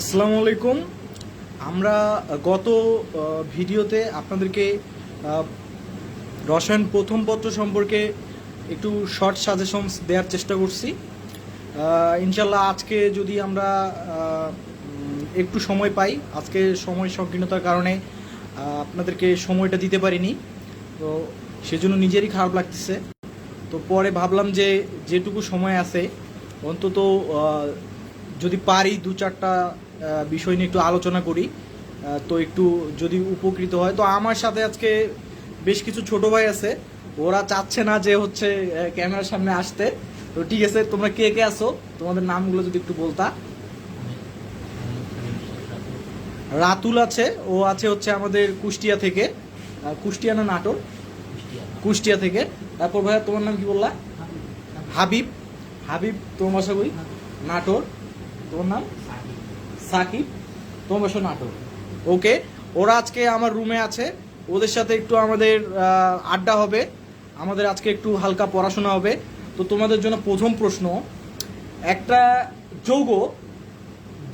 আসসালামু আলাইকুম। আমরা গত ভিডিওতে আপনাদেরকে রসায়ন প্রথম পত্র সম্পর্কে একটু শর্ট সাজেশনস দেওয়ার চেষ্টা করছি। ইনশাল্লাহ আজকে যদি আমরা একটু সময় পাই, আজকে সময় সংকীর্ণতার কারণে আপনাদেরকে সময়টা দিতে পারিনি। তো সেজন্য নিজেরই খারাপ লাগতেছে। তো পরে ভাবলাম যে যেটুকু সময় আছে, অন্তত যদি পারি দু চারটা বিষয় নিয়ে একটু আলোচনা করি। তো একটু যদি উপকৃত হয়। তো আমার সাথে আজকে বেশ কিছু ছোট ভাই আছে। ওরা চাচ্ছে না যে হচ্ছে ক্যামেরার সামনে আসতে। তো ঠিক আছে, তোমরা কে কে আসো তোমাদের নামগুলো যদি একটু বলতা। রাতুল আছে, ও আছে হচ্ছে আমাদের কুষ্টিয়া থেকে। কুষ্টিয়া না নাটোর? কুষ্টিয়া থেকে। তারপর ভাইয়া, তোমার নাম কি বললা? হাবিব। হাবিব, তোমার বাসা নাটোর। তোমার নাম? সাকিব তোমার বাসা নাটোর ওকে, ওরা আজকে আমার রুমে আছে। ওদের সাথে একটু আমাদের আড্ডা হবে। আমাদের আজকে একটু হালকা পড়াশোনা হবে। তো তোমাদের জন্য প্রথম প্রশ্ন, একটা যৌগ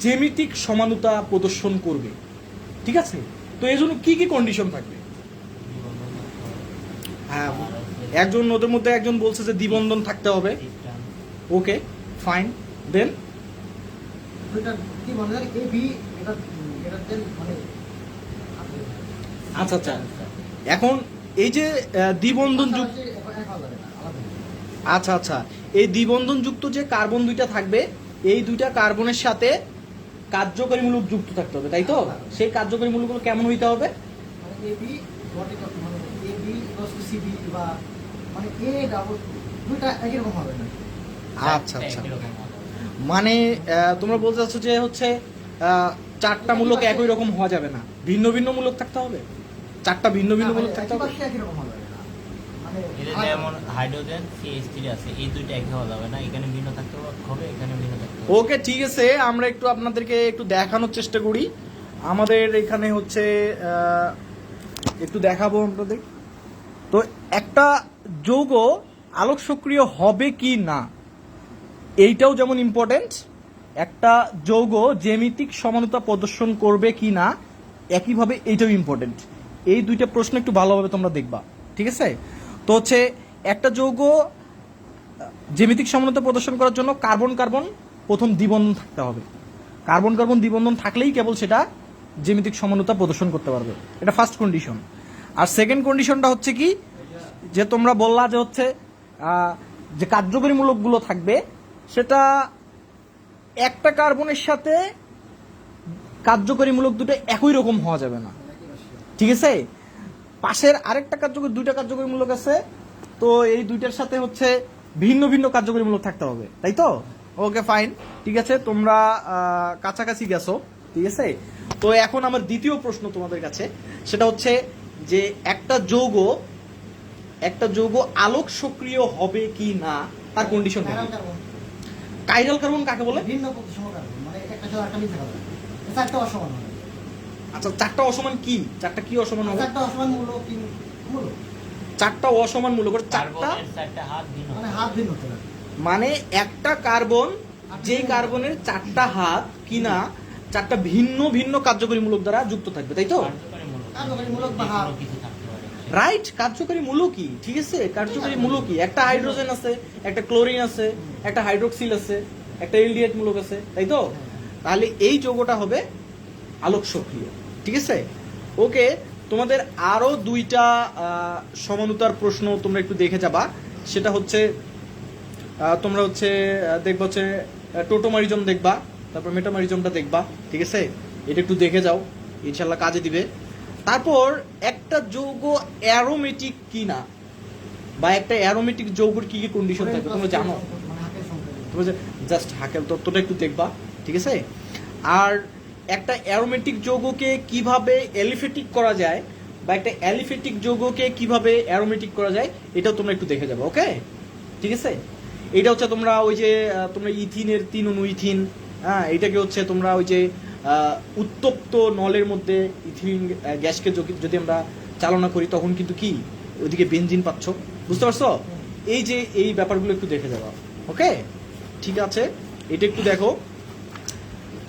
জেমিটিক সমানতা প্রদর্শন করবে। ঠিক আছে? তো এই জন্য কি কি কন্ডিশন থাকবে? হ্যাঁ একজন ওদের মধ্যে একজন বলছে যে দ্বিবন্ধন থাকতে হবে। ওকে ফাইন দেন এটা কি বলে জানি? এ বি এটা এটা দেন মানে আচ্ছা আচ্ছা। এখন এই যে দ্বিবন্ধন যুক্ত আচ্ছা আচ্ছা এই দ্বিবন্ধন যুক্ত যে কার্বন দুইটা থাকবে এই দুইটা কার্বনের সাথে কার্যকরী মূলক যুক্ত থাকতে হবে তাই তো? সেই কার্যকরী মূলকগুলো কেমন হইতে হবে? মানে মানে মানে আচ্ছা আচ্ছা। মানে তোমরা বলতে চাচ্ছ যে হচ্ছে চারটা মূলক একই রকম হওয়া যাবে না। ভিন্ন ভিন্ন মূলক থাকতে হবে? চারটা ভিন্ন ভিন্ন মূলক থাকতে হবে? একই পাশে একই রকম হবে না। মানে এটা আর- যেমন হাইড্রোজেন সিএইচ থ্রি আছে এই দুইটা একই হওয়া যাবে না। এখানে ভিন্ন থাকতে হবে এখানে ভিন্ন থাকতে হবে। ওকে ঠিক আছে। আমরা একটু আপনাদেরকে একটু দেখানোর চেষ্টা করি। আমাদের এখানে হচ্ছে একটু দেখাবো আপনাদের। তো একটা যৌগ আলোক সক্রিয় হবে কি না? এইটাও যেমন ইম্পর্টেন্ট একটা যৌগ জ্যামিতিক সমানতা প্রদর্শন করবে কি না, একইভাবে এইটাও ইম্পর্টেন্ট এই দুইটা প্রশ্ন একটু ভালোভাবে তোমরা দেখবা, ঠিক আছে? তো হচ্ছে, একটা যৌগ জ্যামিতিক সমানতা প্রদর্শন করার জন্য কার্বন কার্বন প্রথম দ্বিবন্ধন থাকতে হবে। কার্বন কার্বন দ্বিবন্ধন থাকলেই কেবল সেটা জ্যামিতিক সমানতা প্রদর্শন করতে পারবে। এটা ফার্স্ট কন্ডিশন আর সেকেন্ড কন্ডিশনটা হচ্ছে কি? যে তোমরা বললা যে হচ্ছে যে কার্যকরী মূলকগুলো থাকবে সেটা একটা কার্বনের সাথে কার্যকরী মূলক দুটো একই রকম হওয়া যাবে না। ঠিক আছে? পাশের আরেকটা কার্যকরী, দুইটা কার্যকরী মূলক আছে, তো এই দুইটার সাথে হচ্ছে ভিন্ন ভিন্ন কার্যকরী মূলক থাকতে হবে, তাই তো? Okay, fine. ঠিক আছে, তোমরা কাছাকাছি গেছো, ঠিক আছে? তো এখন আমার দ্বিতীয় প্রশ্ন তোমাদের কাছে, সেটা হচ্ছে যে একটা যৌগ একটা যৌগ আলোক সক্রিয় হবে কি না, তার কন্ডিশন কাইরাল কার্বন কাকে বলে? ভিন্ন প্রতিসম কার্বন মানে একটা একটা মিথ্যা কার্বন চারটা অসমান আচ্ছা চারটা অসমান কি? চারটা কি অসমান হবে? চারটা অসমান মূল তিন মূল। চারটা অসমান মূলক চারটা কার্বনের চারটা হাত ভিন্ন মানে হাত ভিন্ন মানে একটা কার্বন যে কার্বনের চারটা হাত কিনা চারটা ভিন্ন ভিন্ন কার্যকরী মূলক দ্বারা যুক্ত থাকবে তাই তো? কার্যকরী মূলক। কার্যকরী মূলক বা হাত। কোনো কিছু থাকতে পারে রাইট কার্যকরী মূলকই ঠিক আছে? কার্যকরী মূলকই একটা হাইড্রোজেন আছে, একটা ক্লোরিন আছে, একটা হাইড্রোক্সিল আছে, একটা এলডিএইচ মূলক আছে, তাই তো? তাহলে এই যৌগটা হবে আলোক সক্রিয়। ঠিক আছে? ওকে, তোমাদের আরও দুইটা সমানুতার প্রশ্ন তোমরা একটু দেখে যাবা। সেটা হচ্ছে তোমরা হচ্ছে দেখবা হচ্ছে টোটোমারিজম দেখবা, তারপর মেটামারিজমটা দেখবা। ঠিক আছে? এটা একটু দেখে যাও। ইনশাল্লাহ কাজে দিবে। তারপর একটা যৌগ অ্যারোমেটিক কি না বা একটা অ্যারোমেটিক যৌগের কি কি কন্ডিশন থাকবে তোমরা জানো? মানে হাতের তোমরা জাস্ট হাকেল তত্ত্বটা একটু দেখবা ঠিক আছে? আর একটা অ্যারোমেটিক যৌগকে কীভাবে এলিফেটিক করা যায় বা একটা অ্যালিফেটিক যৌগকে কীভাবে অ্যারোমেটিক করা যায় এটাও তোমরা একটু দেখে যাবে ওকে ঠিক আছে? এটা হচ্ছে তোমরা ওই যে তোমরা ইথিনের তিন অনু ইথিন হ্যাঁ এটাকে হচ্ছে তোমরা ওই যে উত্তপ্ত নলের মধ্যে ইথিন গ্যাসকে যদি আমরা চালনা করি, তখন কিন্তু কি? ওইদিকে বেঞ্জিন পাচ্ছ। বুঝতে পারছ? এই যে এই ব্যাপারগুলো একটু দেখে যাবা ওকে? ঠিক আছে? এটা একটু দেখো।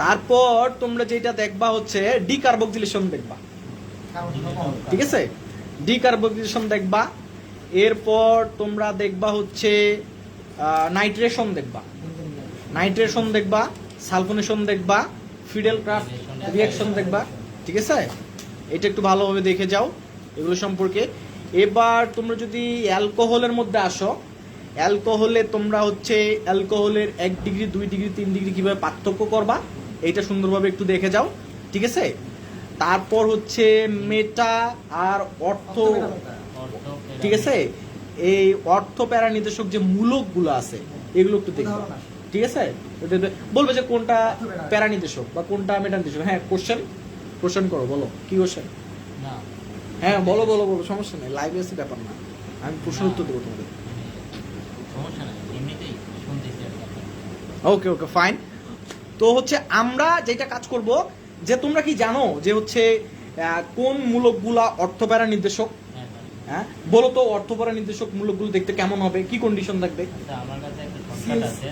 তারপর তোমরা যেটা দেখবা হচ্ছে ডি ডিকার্বক্সিলেশন দেখবা। ঠিক আছে? ডিকার্বক্সিলেশন দেখবা। এরপর তোমরা দেখবা হচ্ছে নাইট্রেশন দেখবা। নাইট্রেশন দেখবা সালফোনেশন দেখবা ফিডেল ক্রাফট রিয়াকশন দেখবা। ঠিক আছে? এটা একটু ভালোভাবে দেখে যাও। এগুলো সম্পর্কে। এবার তোমরা যদি অ্যালকোহলের মধ্যে আসো অ্যালকোহলে তোমরা হচ্ছে অ্যালকোহলের এক ডিগ্রি দুই ডিগ্রি তিন ডিগ্রি কীভাবে পার্থক্য করবা এইটা সুন্দরভাবে একটু দেখে যাও ঠিক আছে? তারপর হচ্ছে মেটা আর অর্থ ঠিক আছে? এই অর্থ প্যারা নির্দেশক যে মূলকগুলো আছে এগুলো একটু আসে। ঠিক আছে? বলবে যে কোনটা প্যারা। নির্দেশক বা কোনটা মেটা নির্দেশক হ্যাঁ কোশ্চেন কোশ্চেন করো বলো কি কোশ্চেন হ্যাঁ বলো বলো বলো সমস্যা নেই। লাইভ এসে ব্যাপার না। আমি প্রশ্ন উত্তর দেবো তোমাদের। সমস্যা নাই এমনিতেই শুনতেছি আর কি। আপনার। ওকে ওকে ফাইন তো হচ্ছে আমরা যেটা কাজ করব যে তোমরা কি জানো যে হচ্ছে কোন মূলকগুলা অর্থপ্যারা নির্দেশক? হ্যাঁ ভাই। হ্যাঁ বলো তো অর্থপ্যারা নির্দেশক মূলকগুলো দেখতে কেমন হবে? কি কন্ডিশন থাকবে? আচ্ছা আমার কাছে একটা শর্টকাট আছে।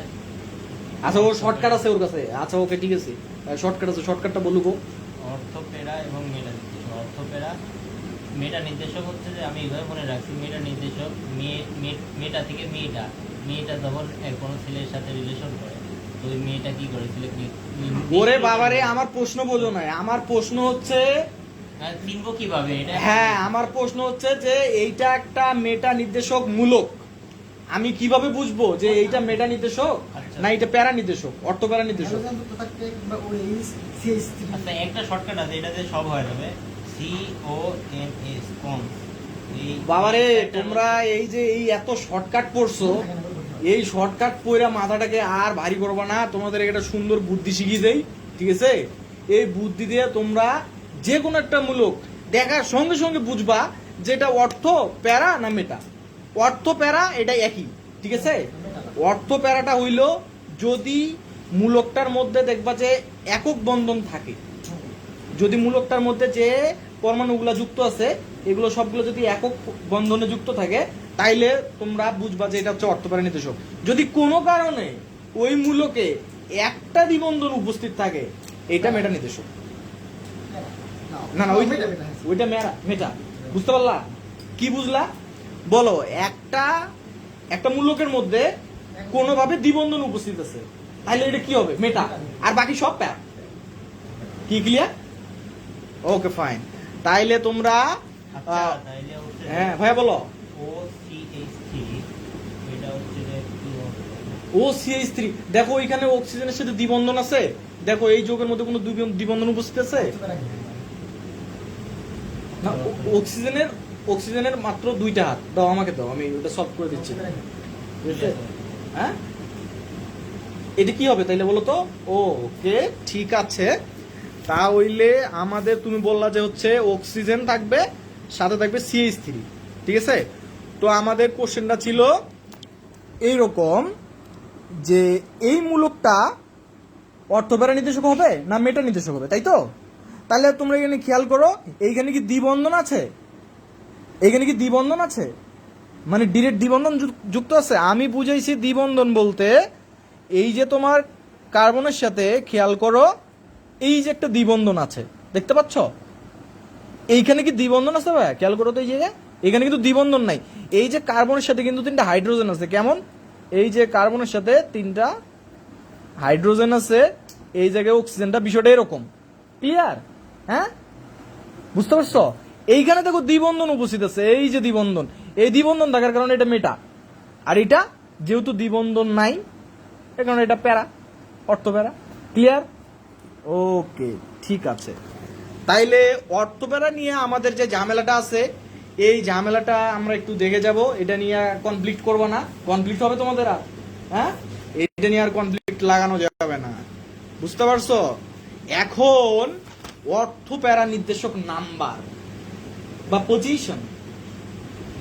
আচ্ছা ওর শর্টকাট আছে ওর কাছে। আচ্ছা ওকে ঠিক আছে। শর্টকাট আছে শর্টকাটটা বলুক ও। অর্থপেরা এবং মেটা নির্দেশক মেটা নির্দেশক হচ্ছে যে আমি এইভাবে মনে রাখছি মেটা নির্দেশক মেয়ে মেয়েটা থেকে মেয়েটা মেয়েটা যখন কোনো ছেলের সাথে রিলেশন করে। তো ওই মেয়েটা কি করে? ছেলে কি ওরে বাবারে আমার প্রশ্ন বোঝো না। আমার প্রশ্ন হচ্ছে হ্যাঁ, চিনবো কীভাবে? এটা হ্যাঁ আমার প্রশ্ন হচ্ছে যে এইটা একটা মেটা নির্দেশক মূলক। আমি কীভাবে বুঝব যে এইটা মেটা নির্দেশক? আচ্ছা। না এটা প্যারা নির্দেশক অর্থ প্যারা নির্দেশক। হ্যালোজেন যুক্ত থাকবে কিংবা CH3 আচ্ছা একটা শর্টকাট আছে এটাতে সব হয়ে যাবে। সি ও এস বাবারে তোমরা এই যে এই এত শর্টকাট পড়ছো এই শর্টকাট পইরা মাথাটাকে আর ভারী করবা না। তোমাদের একটা সুন্দর বুদ্ধি শিখিয়ে দেই ঠিক আছে? এই বুদ্ধি দিয়ে তোমরা যে কোনো একটা মূলক দেখার সঙ্গে সঙ্গে বুঝবা যে এটা অর্থ প্যারা না মেটা। অর্থ প্যারা এটা একই ঠিক আছে? অর্থ প্যারাটা হইল যদি মূলকটার মধ্যে দেখবা যে একক বন্ধন থাকে। যদি মূলকটার মধ্যে যে পরমাণুগুলো যুক্ত আছে এগুলো সবগুলো যদি একক বন্ধনে যুক্ত থাকে তাইলে তোমরা বুঝবা যে এটা হচ্ছে অর্থপ্যারা নির্দেশক যদি কোনো কারণে ওই মূলকে একটা দ্বিবন্ধন উপস্থিত থাকে এটা মেটা নির্দেশক না না মেটা। ওইটা মেটা। বুঝতে পারলা? কি বুঝলা? বলো একটা একটা মূলকের মধ্যে কোনোভাবে দ্বিবন্ধন উপস্থিত আছে তাহলে এটা কি হবে? মেটা। আর বাকি সব প্যারা। কি ক্লিয়ার ওকে ফাইন তাইলে তোমরা আচ্ছা হ্যাঁ ভাইয়া বলো। ও সিএইচ থ্রি দেখো এখানে অক্সিজেনের সাথে দ্বিবন্ধন আছে। দেখো এই যোগের মধ্যে কোনো দ্বিবন- দ্বিবন্ধন উপস্থিত আছে? না অক্সিজেনের অক্সিজেনের মাত্র দুইটা হাত। দাও আমাকে দাও আমি ওটা সলভ করে দিচ্ছি? হ্যাঁ? এটা কি হবে তাইলে বলো তো? ওকে ঠিক আছে। তা হইলে আমাদের তুমি বললা যে হচ্ছে অক্সিজেন থাকবে, সাথে থাকবে সিএইচ থ্রি ঠিক আছে? তো আমাদের কোশ্চেনটা ছিল এইরকম যে এই মূলকটা অর্থপ্যারা নির্দেশক হবে না মেটা নির্দেশক হবে, তাই তো? তাহলে তোমরা এখানে খেয়াল করো, এইখানে কি দ্বিবন্ধন আছে? এইখানে কি দ্বিবন্ধন আছে? মানে ডিরেক্ট দ্বিবন্ধন যুক- যুক্ত আছে? আমি বুঝাইছি দ্বিবন্ধন বলতে এই যে তোমার কার্বনের সাথে খেয়াল করো এই যে একটা দ্বিবন্ধন আছে, দেখতে পাচ্ছ? এইখানে কি দ্বিবন্ধন আছে ভাই? খেয়াল করো তো এই জায়গায়। এখানে কিন্তু দ্বিবন্ধন নাই। এই যে কার্বনের সাথে কিন্তু তিনটা হাইড্রোজেন আছে, কেমন? এই যে কার্বনের সাথে তিনটা হাইড্রোজেন আছে, এই জায়গায় অক্সিজেনটা বিষয়টা এরকম। ক্লিয়ার হ্যাঁ? বুঝতে পারছ? এইখানে দেখো দ্বিবন্ধন উপস্থিত আছে, এই যে দ্বিবন্ধন। এই দ্বিবন্ধন থাকার কারণে এটা মেটা। আর এটা যেহেতু দ্বিবন্ধন নাই এ কারণে এটা প্যারা, অর্থ প্যারা। ক্লিয়ার ওকে, ঠিক আছে। তাইলে অর্থপ্যারা নিয়ে আমাদের যে ঝামেলাটা আছে, এই ঝামেলাটা আমরা একটু দেখে যাব। এটা নিয়ে কনফ্লিক্ট করব না। কনফ্লিক্ট হবে তোমাদের আর হ্যাঁ? এটা নিয়ে আর কনফ্লিক্ট লাগানো যাবে না। বুঝতে পারছ? এখন অর্থ প্যারা নির্দেশক নাম্বার বা পজিশন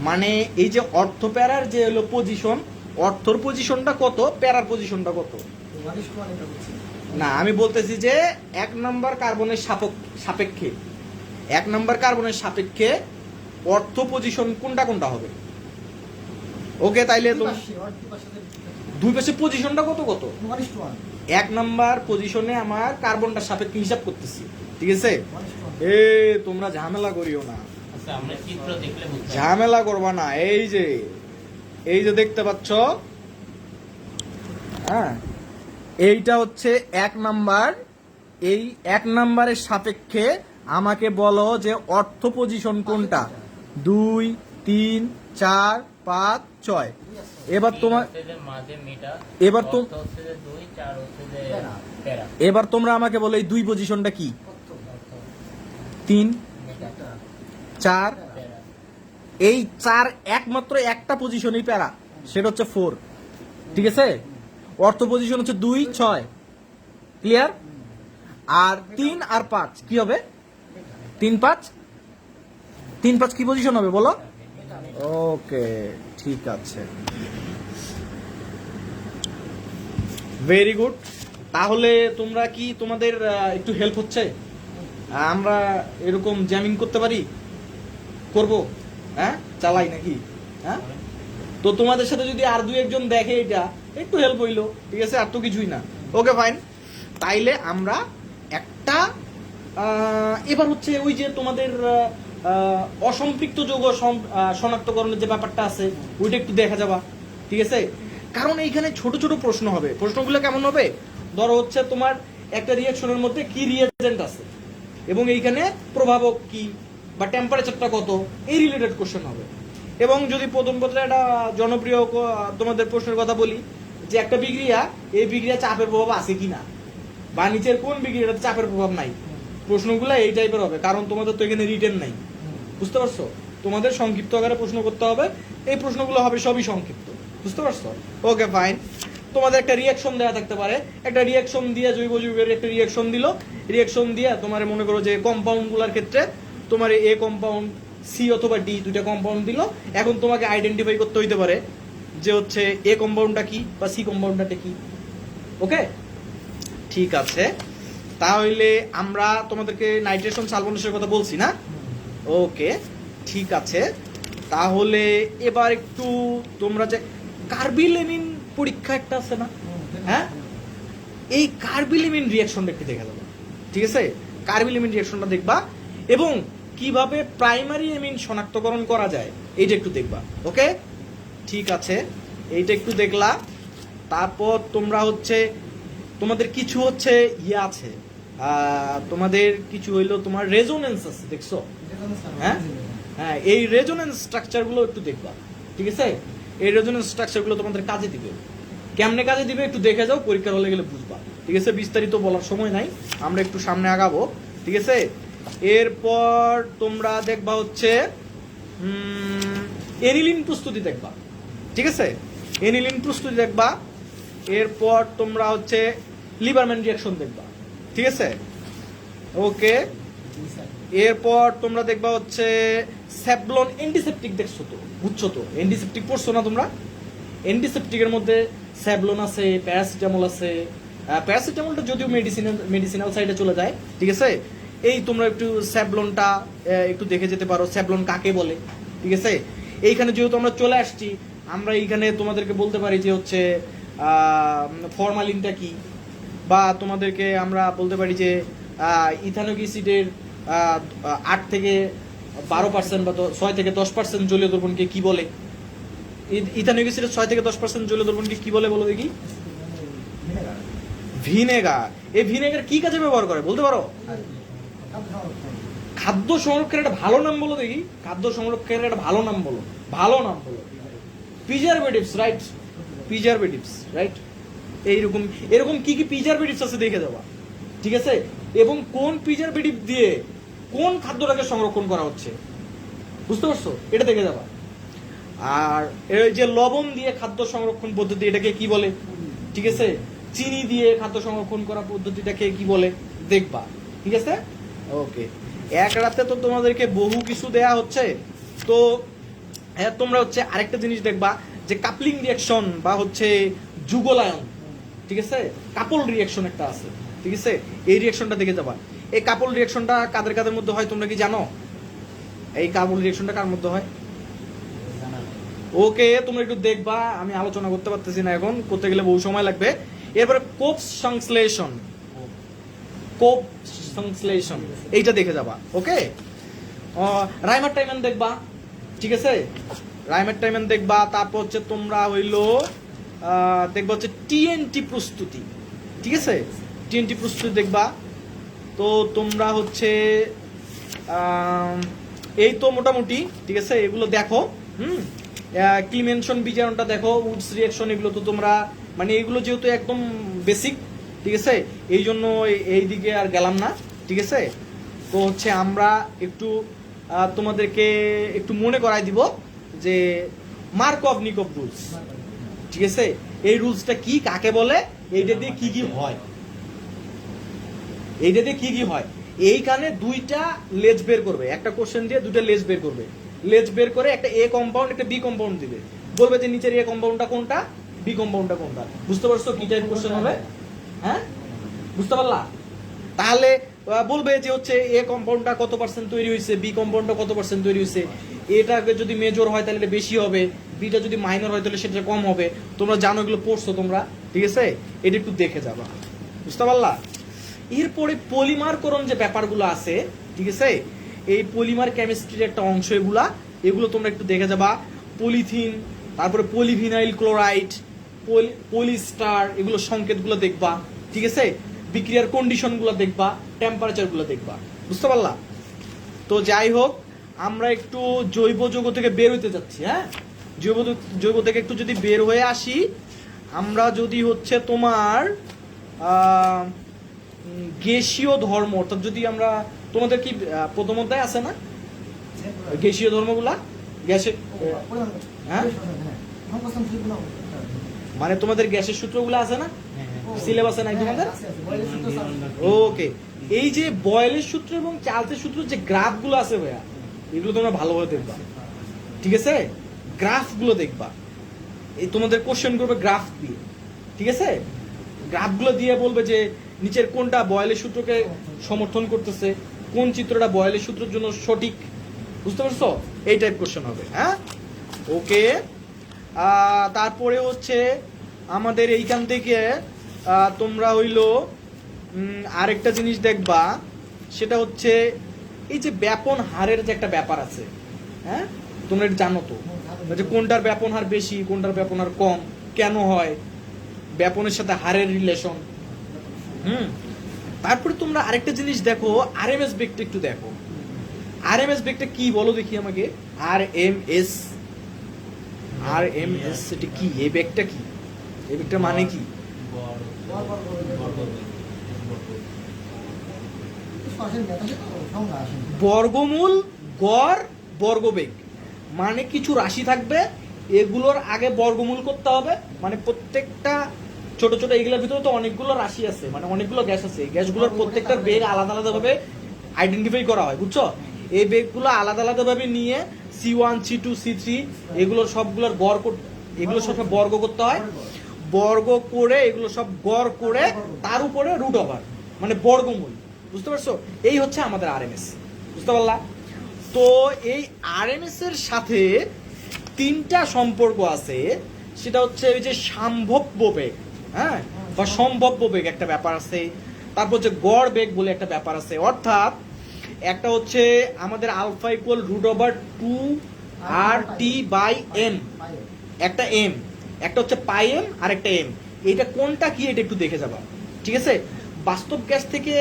মানে এই যে অর্থ প্যারার যে হলো পজিশন অর্থর পজিশনটা কত প্যারার পজিশনটা কত? না আমি বলতেছি যে এক নম্বর কার্বনের সাপক- সাপেক্ষে এক নম্বর কার্বনের সাপেক্ষে অর্থ পজিশন কোনটা কোনটা হবে? ওকে তাইলে তুমি দুই পাশে পজিশনটা কত কত? এক নম্বর পজিশনে আমার কার্বনটার সাপেক্ষে হিসাব করতেছি ঠিক আছে. এ তোমরা ঝামেলা করিও না। আচ্ছা আমরা চিত্র দেখলে বুঝতে পারব। ঝামেলা করবা না এই যে এই যে দেখতে পাচ্ছ? হ্যাঁ? এইটা হচ্ছে এক নাম্বার। এই এক নাম্বারের সাপেক্ষে আমাকে বলো যে অর্থ পজিশন কোনটা? দুই, তিন, চার, পাঁচ, ছয়। এবার তোমার এবার তো- এবার তোমরা আমাকে বলো এই দুই পজিশনটা কি? তিন, চার। এই চার একমাত্র একটা পজিশনই প্যারা, সেটা হচ্ছে ফোর ঠিক আছে? অর্থ পজিশন হচ্ছে দুই, ছয়। ক্লিয়ার আর তিন আর পাঁচ, কি হবে? তিন পাঁচ? তিন পাঁচ কি পজিশন হবে, বলো? ওকে ঠিক আছে। ভেরি গুড তাহলে তোমরা কি তোমাদের একটু হেল্প হচ্ছে? আমরা এরকম জ্যামিং করতে পারি? করব? হ্যাঁ? চালাই নাকি? হ্যাঁ? তো তোমাদের সাথে যদি আর দু একজন দেখে এটা একটু হেল্প হইল। ঠিক আছে, আর তো কিছুই না। ওকে ফাইন তাইলে আমরা একটা এবার হচ্ছে ওই যে তোমাদের অসম্পৃক্ত যৌগ শনাক্তকরণের যে ব্যাপারটা আছে, ওইটা একটু দেখা যাবা। ঠিক আছে? কারণ এইখানে ছোট ছোট প্রশ্ন হবে। প্রশ্নগুলো কেমন হবে? ধরো হচ্ছে তোমার একটা রিয়াকশনের মধ্যে কি রিয়েজেন্ট আছে? এবং এইখানে প্রভাবক কি? বা টেম্পারেচারটা কত? এই রিলেটেড কোশ্চেন হবে। এবং যদি প্রথম পত্রে একটা জনপ্রিয় তোমাদের প্রশ্নের কথা বলি যে একটা বিক্রিয়া, এই বিক্রিয়া চাপের প্রভাব আছে কিনা? বা নিচের কোন বিক্রিয়াটাতে চাপের প্রভাব নাই? প্রশ্নগুলো এই টাইপের হবে, কারণ তোমাদের তো এখানে রিটেন নাই। বুঝতে পারছ? তোমাদের সংক্ষিপ্ত আকারে প্রশ্ন করতে হবে, এই প্রশ্নগুলো হবে সবই সংক্ষিপ্ত। বুঝতে পারছ? ওকে ফাইন তোমাদের একটা রিয়াকশন দেওয়া থাকতে পারে। একটা রিয়াকশন দিয়ে জৈব যৌগের একটা রিয়াকশন দিল। রিয়াকশন দিয়ে তোমার মনে করো যে কম্পাউন্ডগুলার ক্ষেত্রে তোমার এ কম্পাউন্ড সি অথবা ডি দুইটা কম্পাউন্ড দিল। এখন তোমাকে আইডেন্টিফাই করতে হইতে পারে। যে হচ্ছে এ কম্পাউন্ডটা কি বা সি কম্পাউন্ডটা কি? ওকে ঠিক আছে। তাহলে আমরা তোমাদেরকে নাইট্রেশন সালমোনেশনের কথা বলছি না? ওকে ঠিক আছে। তাহলে এবার একটু তোমরা যে কার্বিলেমিন পরীক্ষা একটা আছে না? হ্যাঁ? এই কার্বিলিমিন রিয়াকশনটা একটু দেখা যাবে ঠিক আছে? কার্বিলিমিন রিয়াকশনটা দেখবা এবং কীভাবে প্রাইমারি এমিন শনাক্তকরণ করা যায়, এইটা একটু দেখবা। ওকে ঠিক আছে, এইটা একটু দেখলা। তারপর তোমরা হচ্ছে, তোমাদের কিছু হচ্ছে ইয়ে আছে। তোমাদের কিছু হইল তোমার রেজোনেন্স আছে, দেখছ? হ্যাঁ? হ্যাঁ এই রেজোনেন্স স্ট্রাকচারগুলো একটু দেখবা, ঠিক আছে? এই রেজোনেন্স স্ট্রাকচারগুলো তোমাদের কাজে দিবে। কেমনে কাজে দিবে একটু দেখে যাও, পরীক্ষার হলে গেলে বুঝবা। ঠিক আছে? বিস্তারিত বলার সময় নাই, আমরা একটু সামনে আগাবো, ঠিক আছে? এরপর তোমরা দেখবা হচ্ছে এরিলিন প্রস্তুতি দেখবা। ঠিক আছে? এনিলিন প্রস্তুতি দেখবা। এরপর তোমরা হচ্ছে লিভারম্যান রিয়াকশন দেখবা। ঠিক আছে? ওকে এরপর তোমরা দেখবা হচ্ছে স্যাবলন এন্টিসেপটিক দেখছ তো? বুঝছ তো? এন্টিসেপটিক পড়ছো না তোমরা? এন্টিসেপটিকের মধ্যে স্যাবলন আছে প্যারাসিটামল আছে। প্যারাসিটামলটা যদিও মেডিসিনাল মেডিসিনাল সাইডে চলে যায়, ঠিক আছে? এই তোমরা একটু স্যাবলনটা একটু দেখে যেতে পারো। স্যাবলন কাকে বলে? ঠিক আছে? এইখানে যেহেতু আমরা চলে আসছি আমরা এইখানে তোমাদেরকে বলতে পারি যে হচ্ছে ফরমালিনটা কি? বা তোমাদেরকে আমরা বলতে পারি যে ইথানোক আট থেকে বারো পার্সেন্ট বা ছয় থেকে দশ পার্সেন্ট জলীয় দ্রবণকে কি বলে? ইথানোক ছয় থেকে দশ পার্সেন্ট জলীয় দ্রবণকে কি বলে বলো দেখি? ভিনেগার। এই ভিনেগার কি কাজে ব্যবহার করে? বলতে পারো? খাদ্য সংরক্ষণের একটা ভালো নাম বলো দেখি। খাদ্য সংরক্ষণের একটা ভালো নাম বলো। ভালো নাম বলো। প্রিজারভেটিভস রাইট প্রিজারভেটিভস রাইট এইরকম, এরকম কি কি প্রিজারভেটিভস আছে দেখে যাওয়া ঠিক আছে? এবং কোন প্রিজারভেটিভ দিয়ে কোন খাদ্যটাকে সংরক্ষণ করা হচ্ছে? বুঝতে পারছ? এটা দেখে যাবা আর এই যে লবণ দিয়ে খাদ্য সংরক্ষণ পদ্ধতি, এটাকে কি বলে? ঠিক আছে? চিনি দিয়ে খাদ্য সংরক্ষণ করা পদ্ধতিটাকে কি বলে? দেখবা। ঠিক আছে? ওকে। এক রাতে তো তোমাদেরকে বহু কিছু দেয়া হচ্ছে। তো তোমরা হচ্ছে আরেকটা জিনিস দেখবা যে কাপলিং রিয়াকশন বা হচ্ছে যুগলায়ন, ঠিক আছে? কাপল রিয়াকশন একটা আছে, ঠিক আছে? এই রিয়াকশনটা দেখে যাবা। এই কাপল রিয়াকশনটা কাদের কাদের মধ্যে হয় তোমরা কি জানো? এই কাপল রিয়াকশনটা কার মধ্যে হয়? ওকে, তোমরা একটু দেখবা, আমি আলোচনা করতে পারতেছি না এখন, করতে গেলে বহু সময় লাগবে। এরপরে কোপ সংশ্লেষণ। কোপ সংশ্লেষণ, এইটা দেখে যাবা, ওকে? রাইমার টাইমেন দেখবা ঠিক আছে? রাইমের টাইমেন দেখবা, তারপর হচ্ছে তোমরা হইল দেখবা হচ্ছে টিএনটি প্রস্তুতি। ঠিক আছে? টিএনটি প্রস্তুতি দেখবা। তো তোমরা হচ্ছে এই তো মোটামুটি, ঠিক আছে? এগুলো দেখো, হুম? ক্লিমেনশন বিচারণটা দেখো উডস রিয়াকশন এগুলো তো তোমরা মানে এগুলো যেহেতু একদম বেসিক ঠিক আছে? এই জন্য এই- দিকে আর গেলাম না, ঠিক আছে? তো হচ্ছে আমরা একটু তোমাদেরকে একটু মনে করাই দিব যে মার্ক অফ নিকপ রুলস ঠিক আছে? এই রুলসটা কি, কাকে বলে, এইটা দিয়ে কি কি হয়? এইটা দিয়ে কি কি হয়? এইখানে দুইটা লেজ বের করবে। একটা কোশ্চেন দিয়ে দুইটা লেজ বের করবে। লেজ বের করে একটা এ কম্পাউন্ড একটা বি কম্পাউন্ড দিবে। বলবে যে নিচের এ কম্পাউন্ডটা কোনটা বি কম্পাউন্ডটা কোনটা। বুঝতে পারছ কি টাইপ কোশ্চেন হবে? হ্যাঁ? বুঝতে পারলা? তাহলে বলবে যে হচ্ছে এ কম্পাউন্ডটা কত পার্সেন্ট তৈরি হয়েছে, বি কম্পাউন্ডটা কত পার্সেন্ট তৈরি হয়েছে। এটাকে যদি মেজর হয় তাহলে এটা বেশি হবে, বিটা যদি মাইনর হয় তাহলে সেটা কম হবে। তোমরা জানো এগুলো পড়ছো তোমরা, ঠিক আছে? এটা একটু দেখে যাবা। বুঝতে পারলা? এরপরে পলিমারকরণ যে ব্যাপারগুলো আছে, ঠিক আছে? এই পলিমার কেমিস্ট্রির একটা অংশ এগুলা, এগুলো তোমরা একটু দেখে যাবা। পলিথিন তারপরে পলিভিনাইল ক্লোরাইড পলিস্টার এগুলো সংকেতগুলো দেখবা, ঠিক আছে? বিক্রিয়ার কন্ডিশনগুলো দেখবা টেম্পারেচারগুলো দেখবা। বুঝতে পারলা? তো যাই হোক আমরা একটু জৈব যৌগ থেকে বের হইতে যাচ্ছি হ্যাঁ? জৈব জৈব থেকে একটু যদি বের হয়ে আসি আমরা যদি হচ্ছে তোমার গ্যাসীয় ধর্ম অর্থাৎ যদি আমরা তোমাদের কি প্রথম অধ্যায় আছে না? গ্যাসীয় ধর্মগুলা? গ্যাসের হ্যাঁ? মানে তোমাদের গ্যাসের সূত্রগুলো আছে না? সিলেবাসে নাই তোমাদের ওকে। এই যে বয়েলের সূত্র এবং চার্লসের সূত্র যে গ্রাফগুলো আছে ভাইয়া, এগুলো তোমরা ভালোভাবে দেখবা। ঠিক আছে? গ্রাফগুলো দেখবা। এই তোমাদের কোশ্চেন করবে গ্রাফ দিয়ে। ঠিক আছে? গ্রাফগুলো দিয়ে বলবে যে নিচের কোনটা বয়েলের সূত্রকে সমর্থন করতেছে, কোন চিত্রটা বয়েলের সূত্রের জন্য সঠিক, বুঝতে পারছ? এই টাইপ কোশ্চেন হবে হ্যাঁ? ওকে। তারপরে হচ্ছে আমাদের এইখান থেকে তোমরা হইল আরেকটা জিনিস দেখবা, সেটা হচ্ছে এই যে ব্যাপন হারের যে একটা ব্যাপার আছে হ্যাঁ? তোমরা এটা জানো তো। যে কোনটার ব্যাপন হার বেশি, কোনটার ব্যাপন হার কম, কেন হয়, ব্যাপনের সাথে হারের রিলেশন হুম? তারপরে তোমরা আরেকটা জিনিস দেখো আর এম এস বেগটা একটু দেখো। আর এম এস বেগটা কি বলো দেখি আমাকে? R M S R M S এটা কি? এই বেগটা কি? এই বেগটা মানে কি? বর্গমূল গড় বর্গবেগ। মানে কিছু রাশি থাকবে এগুলোর আগে বর্গমূল করতে হবে। মানে প্রত্যেকটা ছোট ছোট এগুলোর ভিতরে তো অনেকগুলো রাশি আছে মানে অনেকগুলো গ্যাস আছে। গ্যাসগুলোর প্রত্যেকটার বেগ আলাদা আলাদা ভাবে আইডেন্টিফাই করা হয় বুঝছ? এই বেগগুলো আলাদা আলাদা ভাবে নিয়ে C one C two C three এগুলোর সবগুলোর গড় করতে এগুলো সব বর্গ করতে হয়। বর্গ করে, এগুলো সব গড় করে তার উপরে রুট ওভার মানে বর্গমূল। বুঝতে পারছ? এই হচ্ছে আমাদের আরএমএস বুঝতে পারলা? তো এই আরএমএস এর সাথে তিনটা সম্পর্ক আছে। সেটা হচ্ছে ওই যে সাম্ভব্য বেগ হ্যাঁ? বা সম্ভব্য বেগ একটা ব্যাপার আছে। তারপর হচ্ছে গড় বেগ বলে একটা ব্যাপার আছে। অর্থাৎ একটা হচ্ছে আমাদের alpha equal root over two R T by M একটা এম একটা হচ্ছে পাই এম আর একটা এম। এটা কোনটা কি এটা একটু দেখে যাবা। ঠিক আছে? বাস্তব গ্যাস থেকে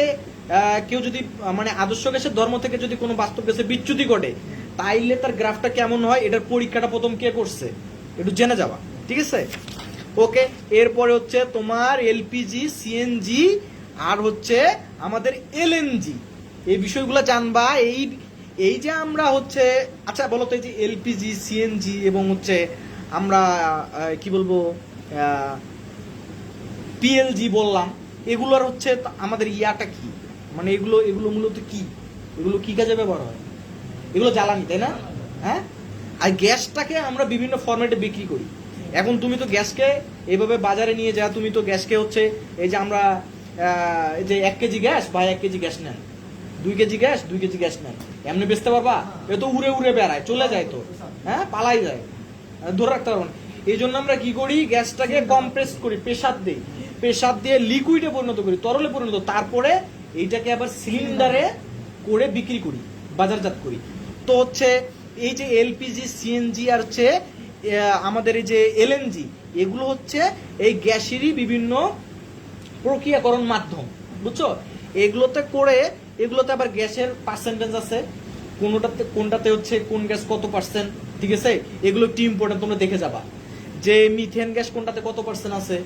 কেউ যদি মানে আদর্শ গ্যাসের ধর্ম থেকে যদি কোনো বাস্তব গ্যাসে বিচ্যুতি ঘটে, তাইলে তার গ্রাফটা কেমন হয়? এটার পরীক্ষাটা প্রথম কে করছে? একটু জেনে যাবা। ঠিক আছে? ওকে, এরপরে হচ্ছে তোমার এলপিজি, সিএনজি, আর হচ্ছে আমাদের এলএনজি। এই বিষয়গুলো জানবা। এই এই যে আমরা হচ্ছে আচ্ছা বলো তো এই যে এলপিজি, সিএনজি এবং হচ্ছে আমরা কি বলব পিএলজি বললাম, এগুলোর হচ্ছে আমাদের ইয়াটা কি? মানে এগুলো এগুলো মূলত কি? এগুলো কি কাজে ব্যবহার হয়? এগুলো জ্বালানি, তাই না? হ্যাঁ? আর গ্যাসটাকে আমরা বিভিন্ন ফরম্যাটে বিক্রি করি। এখন তুমি তো গ্যাসকে এইভাবে বাজারে নিয়ে যা, তুমি তো গ্যাসকে হচ্ছে এই যে আমরা এই যে এক কেজি গ্যাস বা এক কেজি গ্যাস নেন। দুই কেজি গ্যাস, দুই কেজি গ্যাস নেন। এমনি বেচতে পারবা? এ তো উড়ে উড়ে বেড়ায়, চলে যায় তো। হ্যাঁ? পালাই যায়। ধরে রাখতে পারব না। এই জন্য আমরা কি করি? গ্যাসটাকে কম্প্রেস করি, প্রেসার দিই প্রেসার দিয়ে লিকুইডে পরিণত করি, তরলে পরিণত। তারপরে এইটাকে আবার সিলিন্ডারে করে বিক্রি করি, বাজারজাত করি। তো হচ্ছে এই যে এলপিজি সিএনজি আর হচ্ছে আমাদের এই যে এলএনজি এগুলো হচ্ছে এই গ্যাসেরই বিভিন্ন প্রক্রিয়াকরণ মাধ্যম, বুঝছ? এগুলোতে করে, এগুলোতে আবার গ্যাসের পার্সেন্টেজ আছে। কোনটাতে কোনটাতে হচ্ছে কোন গ্যাস কত পার্সেন্ট ঠিক আছে? এগুলো একটু ইম্পর্টেন্ট তোমরা দেখে যাবা। যে মিথেন গ্যাস কোনটাতে কত পার্সেন্ট আছে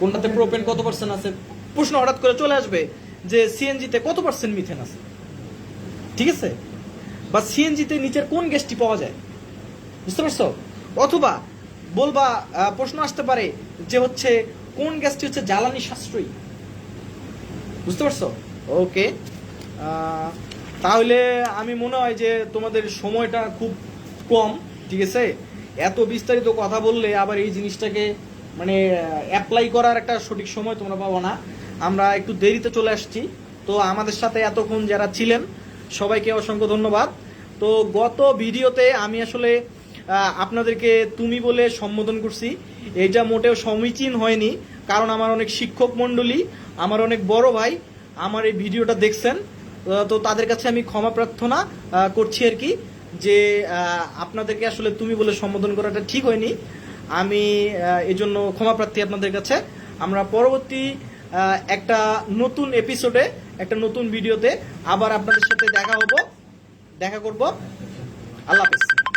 কোনটাতে প্রোপেন কত পার্সেন্ট আছে প্রশ্ন হঠাৎ করে চলে আসবে যে সিএনজিতে কত পার্সেন্ট মিথেন আছে? ঠিক আছে? বা সিএনজিতে নিচের কোন গ্যাসটি পাওয়া যায়? বুঝতে পারছ? অথবা বলবা প্রশ্ন আসতে পারে যে হচ্ছে কোন গ্যাসটি হচ্ছে জ্বালানি সাশ্রয়ী? বুঝতে পারছ? ওকে তাহলে আমি মনে হয় যে তোমাদের সময়টা খুব কম, ঠিক আছে? এত বিস্তারিত কথা বললে আবার এই জিনিসটাকে মানে অ্যাপ্লাই করার একটা সঠিক সময় তোমরা পাবো না। আমরা একটু দেরিতে চলে আসছি। তো আমাদের সাথে এতক্ষণ যারা ছিলেন, সবাইকে অসংখ্য ধন্যবাদ। তো গত ভিডিওতে আমি আসলে আপনাদেরকে তুমি বলে সম্বোধন করছি। এটা মোটেও সমীচীন হয়নি, কারণ আমার অনেক শিক্ষক মণ্ডলী, আমার অনেক বড় ভাই, আমার এই ভিডিওটা দেখছেন। তো তাদের কাছে আমি ক্ষমা প্রার্থনা করছি আর কি যে আপনাদেরকে আসলে তুমি বলে সম্বোধন করাটা ঠিক হয়নি। আমি এজন্য জন্য ক্ষমা প্রার্থী আপনাদের কাছে। আমরা পরবর্তী একটা নতুন এপিসোডে একটা নতুন ভিডিওতে আবার আপনাদের সাথে দেখা হব, দেখা করব। আল্লাহ হাফেজ।